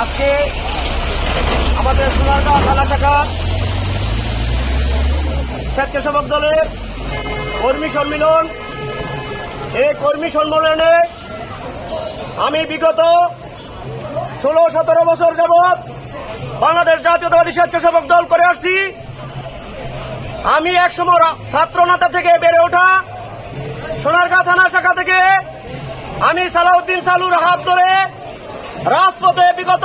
আজকে আমাদের সোনারগাঁও থানা শাখা স্বেচ্ছাসেবক দলের কর্মী সম্মিলন। এই কর্মী সম্মেলনে আমি বিগত ষোলো, সতেরো বছর যাবৎ বাংলাদেশ জাতীয়তাবাদী স্বেচ্ছাসেবক দল করে আসছি। আমি একসময় ছাত্রনেতা থেকে বেড়ে ওঠা সোনারগাঁ থানা শাখা থেকে আমি সালাউদ্দিন সালুর হাত ধরে রাজপথে বিগত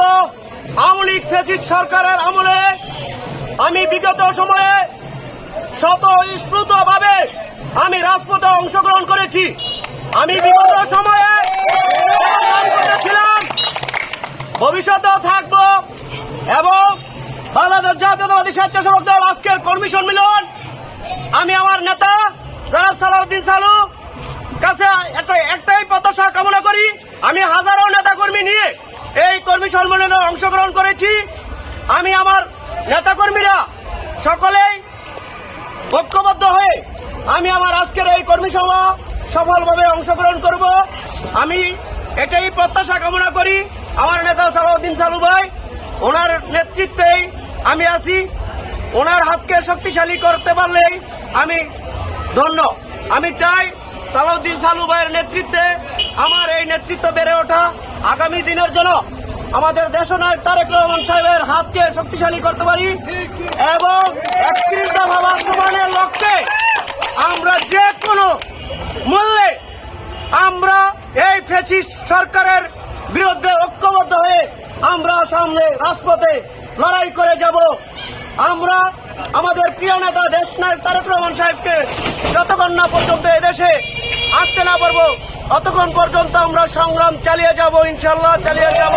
আওয়ামী লীগ ফেসিস সরকারের আমলে আমি বিগত সময়ে শত স্ফূর্ত ভাবে আমি রাজপথে অংশগ্রহণ করেছি। আমি বিগত সময়ে ছিলাম ভবিষ্যতেও থাকব এবং বাংলাদেশ জাতীয়তাবাদী স্বেচ্ছাসেবক দল আজকের কর্মী সম্মেলন। আমি আমার নেতা জনাব সালাউদ্দিন সালু কাছে একটা একটাই প্রত্যাশা কামনা করি। আমি হাজারো নেতা কর্মী নিয়ে এই কর্মী সম্মেলনে অংশগ্রহণ করেছি। আমি আমার নেতা কর্মীরা সকলেই ঐক্যবদ্ধ হয়ে আমি আমার আজকের এই কর্মী সভা সফলভাবে অংশগ্রহণ করব। আমি এটাই প্রত্যাশা কামনা করি। আমার নেতা সালাউদ্দিন সালু ভাই, ওনার নেতৃত্বেই আমি আছি। ওনার হাতকে শক্তিশালী করতে পারলেই আমি ধন্য। আমি চাই সালাউদ্দিন সালু ভাইয়ের নেতৃত্বে আমার এই নেতৃত্ব বেড়ে ওঠা আগামী দিনের জন্য আমাদের দেশনায়ক তারেক রহমান সাহেবের হাতকে শক্তিশালী করতে পারি এবং একত্রিশ দফা বাস্তবায়নের লক্ষ্যে আমরা যে কোনো মূল্যে আমরা এই ফেসিস সরকারের বিরুদ্ধে ঐক্যবদ্ধ হয়ে আমরা সামনে রাজপথে লড়াই করে যাব। আমরা আমাদের প্রিয় নেতা দেশ নায়ক তারেক রহমান সাহেবকে যতক্ষণ না পর্যন্ত এদেশে আনতে না পারব ততক্ষণ পর্যন্ত আমরা সংগ্রাম চালিয়ে যাব ইনশাল্লাহ চালিয়ে যাব।